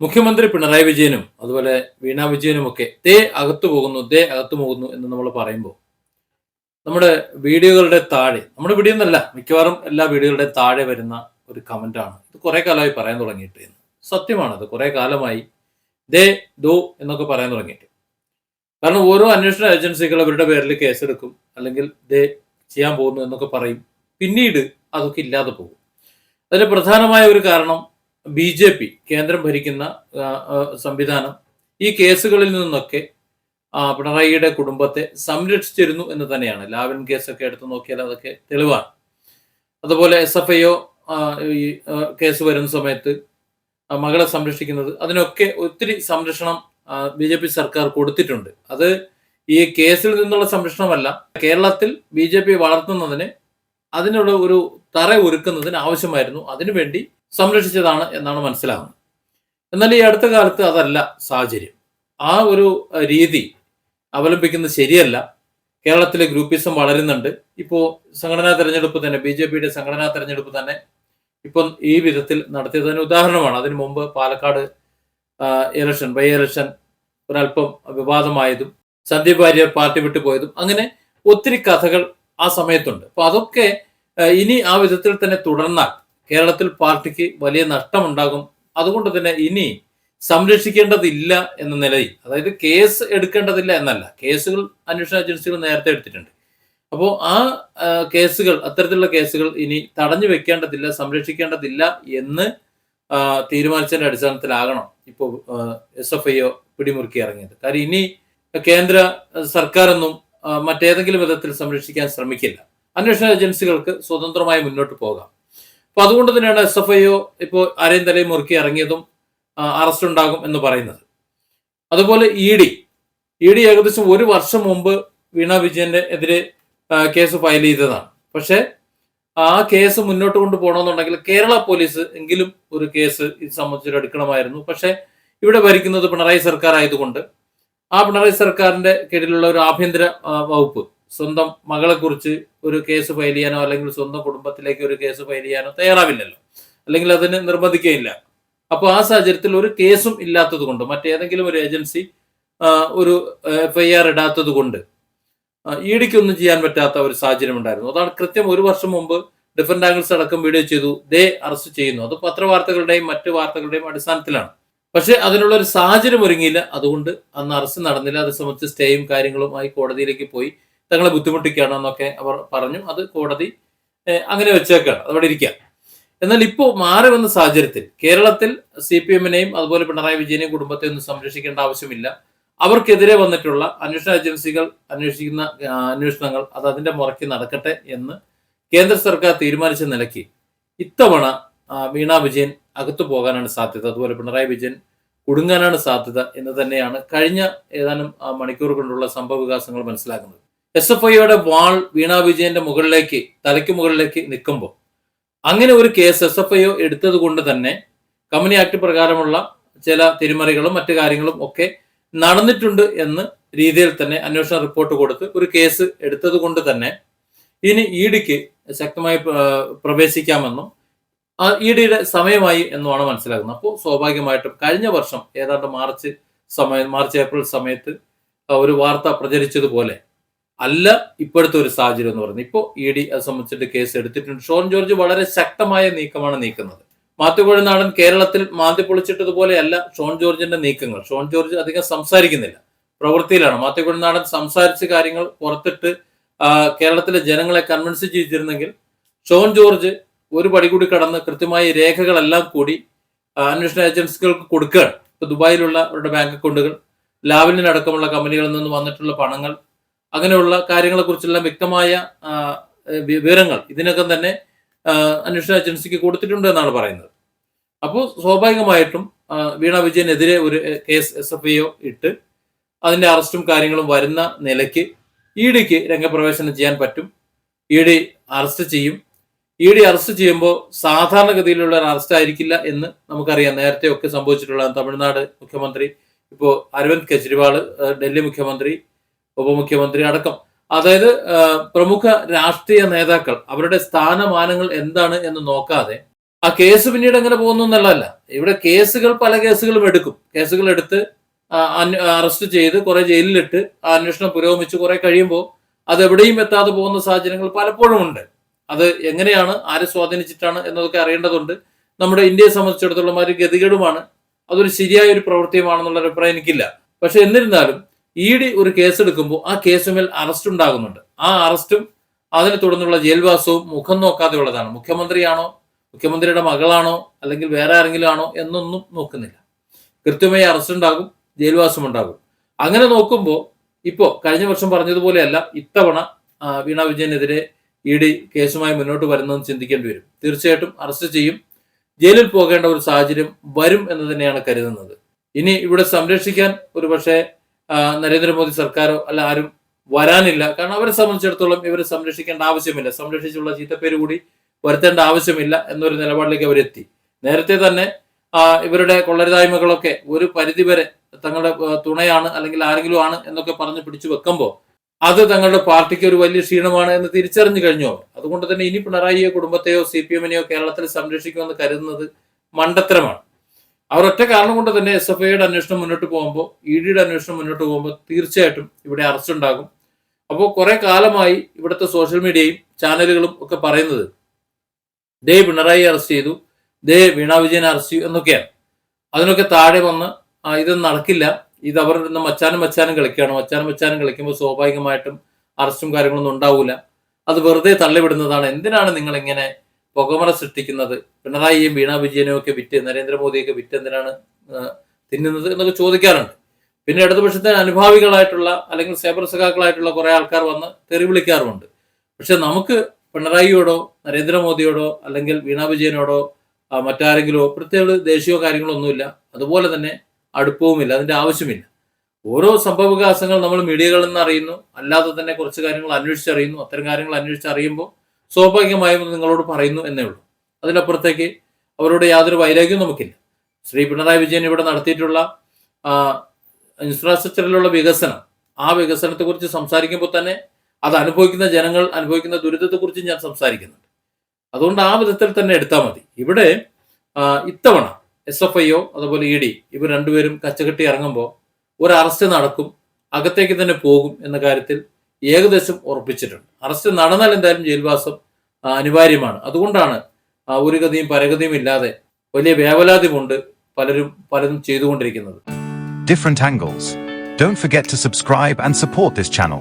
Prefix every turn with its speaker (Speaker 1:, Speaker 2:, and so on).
Speaker 1: മുഖ്യമന്ത്രി പിണറായി വിജയനും അതുപോലെ വീണ വിജയനും ഒക്കെ ദേ അകത്തു പോകുന്നു ദേ അകത്തു പോകുന്നു എന്ന് നമ്മൾ പറയുമ്പോൾ നമ്മുടെ വീഡിയോകളുടെ താഴെ നമ്മുടെ വീഡിയോ എന്നല്ല മിക്കവാറും എല്ലാ വീഡിയോകളുടെ താഴെ വരുന്ന ഒരു കമന്റാണ് ഇത് കുറേ കാലമായി പറയാൻ തുടങ്ങിയിട്ട് എന്ന്. സത്യമാണത് കുറേ കാലമായി ദേ ദോ എന്നൊക്കെ പറയാൻ തുടങ്ങിയിട്ട്. കാരണം ഓരോ അന്വേഷണ ഏജൻസികൾ അവരുടെ പേരിൽ കേസെടുക്കും അല്ലെങ്കിൽ ദേ ചെയ്യാൻ പോകുന്നു എന്നൊക്കെ പറയും. പിന്നീട് അതൊക്കെ ഇല്ലാതെ പോകും. അതിന് പ്രധാനമായ ഒരു കാരണം ബി ജെ പി കേന്ദ്രം ഭരിക്കുന്ന സംവിധാനം ഈ കേസുകളിൽ നിന്നൊക്കെ പിണറായിയുടെ കുടുംബത്തെ സംരക്ഷിച്ചിരുന്നു എന്ന് തന്നെയാണ്. ലാവിൻ കേസൊക്കെ എടുത്തു നോക്കിയാൽ അതൊക്കെ തെളിവാണ്. അതുപോലെ എസ് എഫ് ഐ ഒ ഈ കേസ് വരുന്ന സമയത്ത് മകളെ സംരക്ഷിക്കുന്നത് അതിനൊക്കെ ഒത്തിരി സംരക്ഷണം ബി ജെ പി സർക്കാർ കൊടുത്തിട്ടുണ്ട്. അത് ഈ കേസിൽ നിന്നുള്ള സംരക്ഷണമല്ല കേരളത്തിൽ ബി ജെ പി വളർത്തുന്നതിന് അതിനുള്ള ഒരു തറ ഒരുക്കുന്നതിന് ആവശ്യമായിരുന്നു. അതിനുവേണ്ടി സംരക്ഷിച്ചതാണ് എന്നാണ് മനസ്സിലാകുന്നത് എന്നാൽ ഈ അടുത്ത കാലത്ത് അതല്ല സാഹചര്യം. ആ ഒരു രീതി അവലംബിക്കുന്നത് ശരിയല്ല. കേരളത്തിലെ ഗ്രൂപ്പിസം വളരുന്നുണ്ട്. ഇപ്പോൾ സംഘടനാ തെരഞ്ഞെടുപ്പ് തന്നെ ബി ജെ പിയുടെ സംഘടനാ തെരഞ്ഞെടുപ്പ് തന്നെ ഇപ്പം ഈ വിധത്തിൽ നടത്തിയതിന് ഉദാഹരണമാണ്. അതിനു മുമ്പ് പാലക്കാട് ഇലക്ഷൻ ബൈ ഇലക്ഷൻ ഒരല്പം വിവാദമായതും സന്ദീപ് വാര്യർ പാർട്ടി വിട്ടു പോയതും അങ്ങനെ ഒത്തിരി കഥകൾ ആ സമയത്തുണ്ട്. അപ്പൊ അതൊക്കെ ഇനി ആ വിധത്തിൽ തന്നെ തുടർന്നാൽ കേരളത്തിൽ പാർട്ടിക്ക് വലിയ നഷ്ടമുണ്ടാകും. അതുകൊണ്ട് തന്നെ ഇനി സംരക്ഷിക്കേണ്ടതില്ല എന്ന നിലയിൽ അതായത് കേസ് എടുക്കേണ്ടതില്ല എന്നല്ല കേസുകൾ അന്വേഷണ ഏജൻസികൾ നേരത്തെ എടുത്തിട്ടുണ്ട്. അപ്പോൾ ആ കേസുകൾ അത്തരത്തിലുള്ള കേസുകൾ ഇനി തടഞ്ഞു വെക്കേണ്ടതില്ല സംരക്ഷിക്കേണ്ടതില്ല എന്ന് തീരുമാനിച്ചതിന്റെ അടിസ്ഥാനത്തിലാകണം ഇപ്പോൾ എസ് എഫ് ഐ പിടിമുറുക്കി ഇറങ്ങിയത്. കാര്യം ഇനി കേന്ദ്ര സർക്കാരൊന്നും മറ്റേതെങ്കിലും വിധത്തിൽ സംരക്ഷിക്കാൻ ശ്രമിക്കില്ല. അന്വേഷണ ഏജൻസികൾക്ക് സ്വതന്ത്രമായി മുന്നോട്ട് പോകാം. അപ്പൊ അതുകൊണ്ട് തന്നെയാണ് എസ് എഫ് ഐ ഒ ഇപ്പോൾ ആരെയും തലയും മുറുക്കി ഇറങ്ങിയതും അറസ്റ്റ് ഉണ്ടാകും എന്ന് പറയുന്നത്. അതുപോലെ ഇ ഡി ഇ ഡി ഏകദേശം ഒരു വർഷം മുമ്പ് വീണ വിജയന്റെ എതിരെ കേസ് ഫയൽ ചെയ്തതാണ്. പക്ഷേ ആ കേസ് മുന്നോട്ട് കൊണ്ടുപോകണമെന്നുണ്ടെങ്കിൽ കേരള പോലീസ് എങ്കിലും ഒരു കേസ് ഇത് സംബന്ധിച്ച് എടുക്കണമായിരുന്നു. പക്ഷേ ഇവിടെ ഭരിക്കുന്നത് പിണറായി സർക്കാർ ആയതുകൊണ്ട് ആ പിണറായി സർക്കാരിന്റെ കീഴിലുള്ള ഒരു ആഭ്യന്തര വകുപ്പ് സ്വന്തം മകളെ കുറിച്ച് ഒരു കേസ് ഫയൽ ചെയ്യാനോ അല്ലെങ്കിൽ സ്വന്തം കുടുംബത്തിലേക്ക് ഒരു കേസ് ഫയൽ ചെയ്യാനോ തയ്യാറാവില്ലല്ലോ. അല്ലെങ്കിൽ അതിന് നിർബന്ധിക്കുകയില്ല. അപ്പോൾ ആ സാഹചര്യത്തിൽ ഒരു കേസും ഇല്ലാത്തത് കൊണ്ട് മറ്റേതെങ്കിലും ഒരു ഏജൻസി ഒരു എഫ്ഐആർ ഇടാത്തത് കൊണ്ട് ഇ ഡിക്കൊന്നും ചെയ്യാൻ പറ്റാത്ത ഒരു സാഹചര്യം ഉണ്ടായിരുന്നു. അതാണ് കൃത്യം ഒരു വർഷം മുമ്പ് ഡിഫറെന്റ് ആംഗിൾസ് അടക്കം വീഡിയോ ചെയ്തു ദേ അറസ്റ്റ് ചെയ്യുന്നു. അത് പത്രവാർത്തകളുടെയും മറ്റു വാർത്തകളുടെയും അടിസ്ഥാനത്തിലാണ്. പക്ഷെ അതിനുള്ള ഒരു സാഹചര്യം ഒരുങ്ങിയില്ല. അതുകൊണ്ട് അന്ന് അറസ്റ്റ് നടന്നില്ല. അത് സംബന്ധിച്ച് സ്റ്റേയും കാര്യങ്ങളുമായി കോടതിയിലേക്ക് പോയി. തങ്ങളെ ബുദ്ധിമുട്ടിക്കുകയാണ് എന്നൊക്കെ അവർ പറഞ്ഞു. അത് കോടതി അങ്ങനെ വെച്ചേക്കാണ്. അതവിടെ ഇരിക്കുക. എന്നാൽ ഇപ്പോൾ മാറി വന്ന സാഹചര്യത്തിൽ കേരളത്തിൽ സി പി എമ്മിനെയും അതുപോലെ പിണറായി വിജയനെയും കുടുംബത്തെ ഒന്നും സംരക്ഷിക്കേണ്ട ആവശ്യമില്ല. അവർക്കെതിരെ വന്നിട്ടുള്ള അന്വേഷണ ഏജൻസികൾ അന്വേഷിക്കുന്ന അന്വേഷണങ്ങൾ അത് അതിന്റെ മുറയ്ക്ക് നടക്കട്ടെ എന്ന് കേന്ദ്ര സർക്കാർ തീരുമാനിച്ച നിലയ്ക്ക് ഇത്തവണ വീണ വിജയൻ അകത്തു പോകാനാണ് സാധ്യത. അതുപോലെ പിണറായി വിജയൻ കുടുങ്ങാനാണ് സാധ്യത എന്ന് തന്നെയാണ് കഴിഞ്ഞ ഏതാനും മണിക്കൂർ കൊണ്ടുള്ള സംഭവ വികാസങ്ങൾ മനസ്സിലാക്കുന്നത്. എസ് എഫ് ഐയുടെ വാൾ വീണ വിജയന്റെ മുകളിലേക്ക് തലയ്ക്ക് മുകളിലേക്ക് നിൽക്കുമ്പോൾ അങ്ങനെ ഒരു കേസ് എസ് എഫ് ഐ എടുത്തത് കൊണ്ട് തന്നെ കമ്പനി ആക്ട് പ്രകാരമുള്ള ചില തിരിമറികളും മറ്റു കാര്യങ്ങളും ഒക്കെ നടന്നിട്ടുണ്ട് എന്ന് രീതിയിൽ തന്നെ അന്വേഷണ റിപ്പോർട്ട് കൊടുത്ത് ഒരു കേസ് എടുത്തത് കൊണ്ട് തന്നെ ഇനി ഇ ഡിക്ക് ശക്തമായി പ്രവേശിക്കാമെന്നും ഇ ഡിയുടെ സമയമായി എന്നുമാണ് മനസ്സിലാക്കുന്നത് അപ്പോൾ സ്വാഭാവികമായിട്ടും കഴിഞ്ഞ വർഷം ഏതാണ്ട് മാർച്ച് സമയം മാർച്ച് ഏപ്രിൽ സമയത്ത് ഒരു വാർത്ത പ്രചരിച്ചതുപോലെ അല്ല ഇപ്പോഴത്തെ ഒരു സാഹചര്യം എന്ന് പറയുന്നത്. ഇപ്പോൾ ഇ ഡി അത് സംബന്ധിച്ചിട്ട് കേസ് എടുത്തിട്ടുണ്ട്. ഷോൺ ജോർജ് വളരെ ശക്തമായ നീക്കമാണ് നീക്കുന്നത്. മാത്തുകുഴനാടൻ കേരളത്തിൽ മാന്തി പൊളിച്ചിട്ടതുപോലെയല്ല ഷോൺ ജോർജിന്റെ നീക്കങ്ങൾ. ഷോൺ ജോർജ് അധികം സംസാരിക്കുന്നില്ല. പ്രവൃത്തിയിലാണ്. മാത്തുകുഴനാടൻ സംസാരിച്ച കാര്യങ്ങൾ പുറത്തിട്ട് കേരളത്തിലെ ജനങ്ങളെ കൺവിൻസ് ചെയ്തിരുന്നെങ്കിൽ ഷോൺ ജോർജ് ഒരു പടി കൂടി കടന്ന് കൃത്യമായ രേഖകളെല്ലാം കൂടി അന്വേഷണ ഏജൻസികൾക്ക് കൊടുക്കുകയാണ്. ഇപ്പൊ ദുബായിലുള്ള അവരുടെ ബാങ്ക് അക്കൗണ്ടുകൾ ലാവലിനടക്കമുള്ള കമ്പനികളിൽ നിന്ന് വന്നിട്ടുള്ള പണങ്ങൾ അങ്ങനെയുള്ള കാര്യങ്ങളെ കുറിച്ചുള്ള വ്യക്തമായ വിവരങ്ങൾ ഇതിനകം തന്നെ അന്വേഷണ ഏജൻസിക്ക് കൊടുത്തിട്ടുണ്ട് എന്നാണ് പറയുന്നത്. അപ്പോൾ സ്വാഭാവികമായിട്ടും വീണ വിജയനെതിരെ ഒരു കേസ് എസ് എഫ് ഐ ഇട്ട് അതിന്റെ അറസ്റ്റും കാര്യങ്ങളും വരുന്ന നിലയ്ക്ക് ഇ ഡിക്ക് രംഗപ്രവേശനം ചെയ്യാൻ പറ്റും. ഇ ഡി അറസ്റ്റ് ചെയ്യും. ഇ ഡി അറസ്റ്റ് ചെയ്യുമ്പോൾ സാധാരണഗതിയിലുള്ള ഒരു അറസ്റ്റ് ആയിരിക്കില്ല എന്ന് നമുക്കറിയാം. നേരത്തെ ഒക്കെ സംഭവിച്ചിട്ടുള്ള തമിഴ്നാട് മുഖ്യമന്ത്രി ഇപ്പോൾ അരവിന്ദ് കെജ്രിവാൾ ഡൽഹി മുഖ്യമന്ത്രി ഉപമുഖ്യമന്ത്രി അടക്കം. അതായത് പ്രമുഖ രാഷ്ട്രീയ നേതാക്കൾ അവരുടെ സ്ഥാനമാനങ്ങൾ എന്താണ് എന്ന് നോക്കാതെ ആ കേസ് പിന്നീട് എങ്ങനെ പോകുന്നു എന്നുള്ളതല്ല. ഇവിടെ കേസുകൾ പല കേസുകളും എടുക്കും. കേസുകൾ എടുത്ത് അറസ്റ്റ് ചെയ്ത് കുറെ ജയിലിലിട്ട് ആ അന്വേഷണം പുരോഗമിച്ച് കുറെ കഴിയുമ്പോൾ അത് എവിടെയും എത്താതെ പോകുന്ന സാഹചര്യങ്ങൾ പലപ്പോഴും ഉണ്ട്. അത് എങ്ങനെയാണ് ആരെ സ്വാധീനിച്ചിട്ടാണ് എന്നതൊക്കെ അറിയേണ്ടതുണ്ട്. നമ്മുടെ ഇന്ത്യയെ സംബന്ധിച്ചിടത്തോളം ഒരു ഗതികേടുമാണ്. അതൊരു ശരിയായ ഒരു പ്രവൃത്തിയുമാണെന്നുള്ള അഭിപ്രായം എനിക്കില്ല. പക്ഷെ എന്നിരുന്നാലും ഇ ഡി ഒരു കേസ് എടുക്കുമ്പോൾ ആ കേസുമേൽ അറസ്റ്റ് ഉണ്ടാകുന്നുണ്ട്. ആ അറസ്റ്റും അതിനെ തുടർന്നുള്ള ജയിൽവാസവും മുഖം നോക്കാതെ ഉള്ളതാണ് മുഖ്യമന്ത്രിയാണോ? മുഖ്യമന്ത്രിയുടെ മകളാണോ? അല്ലെങ്കിൽ വേറെ ആരെങ്കിലും ആണോ എന്നൊന്നും നോക്കുന്നില്ല. കൃത്യമായി അറസ്റ്റ് ഉണ്ടാകും ജയിൽവാസം ഉണ്ടാകും. അങ്ങനെ നോക്കുമ്പോൾ ഇപ്പോ കഴിഞ്ഞ വർഷം പറഞ്ഞതുപോലെയല്ല ഇത്തവണ വീണ വിജയനെതിരെ ഇ ഡി കേസുമായി മുന്നോട്ട് വരുന്നതെന്ന് ചിന്തിക്കേണ്ടി വരും. തീർച്ചയായിട്ടും അറസ്റ്റ് ചെയ്യും. ജയിലിൽ പോകേണ്ട ഒരു സാഹചര്യം വരും എന്ന് തന്നെയാണ് കരുതുന്നത്. ഇനി ഇവിടെ സംരക്ഷിക്കാൻ ഒരു പക്ഷേ നരേന്ദ്രമോദി സർക്കാരോ അല്ല ആരും വരാനില്ല. കാരണം അവരെ സംബന്ധിച്ചിടത്തോളം ഇവരെ സംരക്ഷിക്കേണ്ട ആവശ്യമില്ല. സംരക്ഷിച്ചുള്ള ചീത്തപ്പേര് കൂടി വരുത്തേണ്ട ആവശ്യമില്ല എന്നൊരു നിലപാടിലേക്ക് അവരെത്തി. നേരത്തെ തന്നെ ഇവരുടെ കൊള്ളരുതായ്മകളൊക്കെ ഒരു പരിധിവരെ തങ്ങളുടെ തുണയാണ് അല്ലെങ്കിൽ ആരെങ്കിലും ആണ് എന്നൊക്കെ പറഞ്ഞ് പിടിച്ചു വെക്കുമ്പോൾ അത് തങ്ങളുടെ പാർട്ടിക്ക് ഒരു വലിയ ക്ഷീണമാണ് എന്ന് തിരിച്ചറിഞ്ഞു കഴിഞ്ഞു? അതുകൊണ്ട് തന്നെ ഇനി പിണറായിയോ കുടുംബത്തെയോ സി പി എമ്മിനെയോ കേരളത്തിൽ സംരക്ഷിക്കുമെന്ന് കരുതുന്നത് മണ്ടത്തരമാണ്. അവർ ഒറ്റ കാരണം കൊണ്ട് തന്നെ എസ് എഫ് ഐയുടെ അന്വേഷണം മുന്നോട്ട് പോകുമ്പോൾ ഇ ഡിയുടെ അന്വേഷണം മുന്നോട്ട് പോകുമ്പോൾ തീർച്ചയായിട്ടും ഇവിടെ അറസ്റ്റ് ഉണ്ടാകും. അപ്പോൾ കുറെ കാലമായി ഇവിടുത്തെ സോഷ്യൽ മീഡിയയും ചാനലുകളും ഒക്കെ പറയുന്നത് ദേ പിണറായി അറസ്റ്റ് ചെയ്തു ദേ വീണ വിജയൻ അറസ്റ്റ് ചെയ്തു എന്നൊക്കെയാണ്. അതിനൊക്കെ താഴെ വന്ന് ഇതൊന്നും നടക്കില്ല. ഇത് ഇന്ന് മച്ചാനും മച്ചാനും കളിക്കുകയാണ്. മച്ചാനും മച്ചാനും കളിക്കുമ്പോൾ സ്വാഭാവികമായിട്ടും അറസ്റ്റും കാര്യങ്ങളൊന്നും ഉണ്ടാവില്ല. അത് വെറുതെ തള്ളിവിടുന്നതാണ്. എന്തിനാണ് നിങ്ങൾ ഇങ്ങനെ പുകമറ സൃഷ്ടിക്കുന്നത്. പിണറായിയും വീണ വിജയനും ഒക്കെ വിറ്റ് നരേന്ദ്രമോദിയൊക്കെ വിറ്റ് എന്തിനാണ് തിന്നുന്നത് എന്നൊക്കെ ചോദിക്കാറുണ്ട്. പിന്നെ ഇടതുപക്ഷത്തിന് അനുഭാവികളായിട്ടുള്ള അല്ലെങ്കിൽ സേബർ സഖാക്കളായിട്ടുള്ള കുറെ ആൾക്കാർ വന്ന് തെറി വിളിക്കാറുമുണ്ട്. പക്ഷെ നമുക്ക് പിണറായിയോടോ നരേന്ദ്രമോദിയോടോ അല്ലെങ്കിൽ വീണ വിജയനോടോ മറ്റാരെങ്കിലോ പ്രത്യേക ദേശീയോ കാര്യങ്ങളൊന്നുമില്ല. അതുപോലെ തന്നെ അടുപ്പവുമില്ല. അതിന്റെ ആവശ്യമില്ല. ഓരോ സംഭവവികാസങ്ങൾ നമ്മൾ മീഡിയകളിൽ നിന്ന് അറിയുന്നു. അല്ലാതെ തന്നെ കുറച്ച് കാര്യങ്ങൾ അന്വേഷിച്ചറിയുന്നു. അത്തരം കാര്യങ്ങൾ അന്വേഷിച്ചറിയുമ്പോൾ സ്വാഭാവികമായും നിങ്ങളോട് പറയുന്നു എന്നേ ഉള്ളൂ. അതിനപ്പുറത്തേക്ക് അവരോട് യാതൊരു വൈരാഗ്യവും നമുക്കില്ല. ശ്രീ പിണറായി വിജയൻ ഇവിടെ നടത്തിയിട്ടുള്ള ഇൻഫ്രാസ്ട്രക്ചറിലുള്ള വികസനം ആ വികസനത്തെക്കുറിച്ച് സംസാരിക്കുമ്പോൾ തന്നെ അത് അനുഭവിക്കുന്ന ജനങ്ങൾ അനുഭവിക്കുന്ന ദുരിതത്തെക്കുറിച്ച് ഞാൻ സംസാരിക്കുന്നുണ്ട്. അതുകൊണ്ട് ആ വിധത്തിൽ തന്നെ എടുത്താൽ മതി. ഇവിടെ ഇത്തവണ എസ് എഫ് ഐ ഒ അതുപോലെ ഇ ഡി ഇവർ രണ്ടുപേരും കച്ചകെട്ടി ഇറങ്ങുമ്പോൾ ഒരു അറസ്റ്റ് നടക്കും അകത്തേക്ക് തന്നെ പോകും എന്ന കാര്യത്തിൽ ഏകദേശം ഉറപ്പിച്ചിട്ടുണ്ട് അറസ്റ്റ് നടന്നാൽ എന്തായാലും ജയിൽവാസം അനിവാര്യമാണ് അതുകൊണ്ടാണ് ഒരു ഗതിയും പരഗതിയും ഇല്ലാതെ വലിയ വേവലാതി കൊണ്ട് പലരും പലതും ചെയ്തുകൊണ്ടിരിക്കുന്നത്
Speaker 2: different angles. Don't forget to subscribe and support this channel.